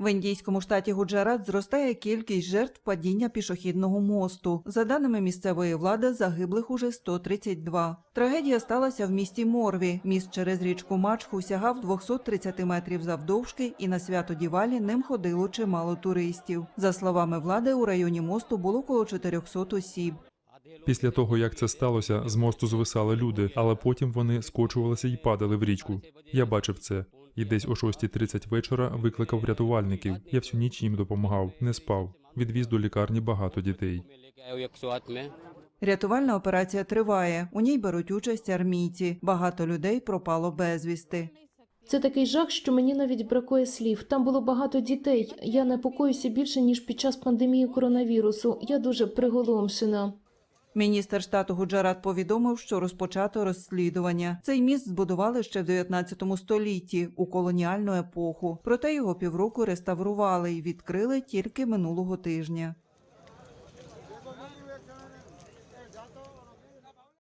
В індійському штаті Гуджарат зростає кількість жертв падіння пішохідного мосту. За даними місцевої влади, загиблих уже 132. Трагедія сталася в місті Морві. Міст через річку Мачху сягав 230 метрів завдовжки, і на свято Дівалі ним ходило чимало туристів. За словами влади, у районі мосту було коло 400 осіб. Після того, як це сталося, з мосту звисали люди, але потім вони скочувалися і падали в річку. Я бачив це і десь о 6.30 вечора викликав рятувальників. Я всю ніч їм допомагав, не спав. Відвіз до лікарні багато дітей. Рятувальна операція триває. У ній беруть участь армійці. Багато людей пропало безвісти. Це такий жах, що мені навіть бракує слів. Там було багато дітей. Я непокоюся більше ніж під час пандемії коронавірусу. Я дуже приголомшена. Міністр штату Гуджарат повідомив, що розпочато розслідування. Цей міст збудували ще в 19 столітті у колоніальну епоху. Проте його півроку реставрували і відкрили тільки минулого тижня.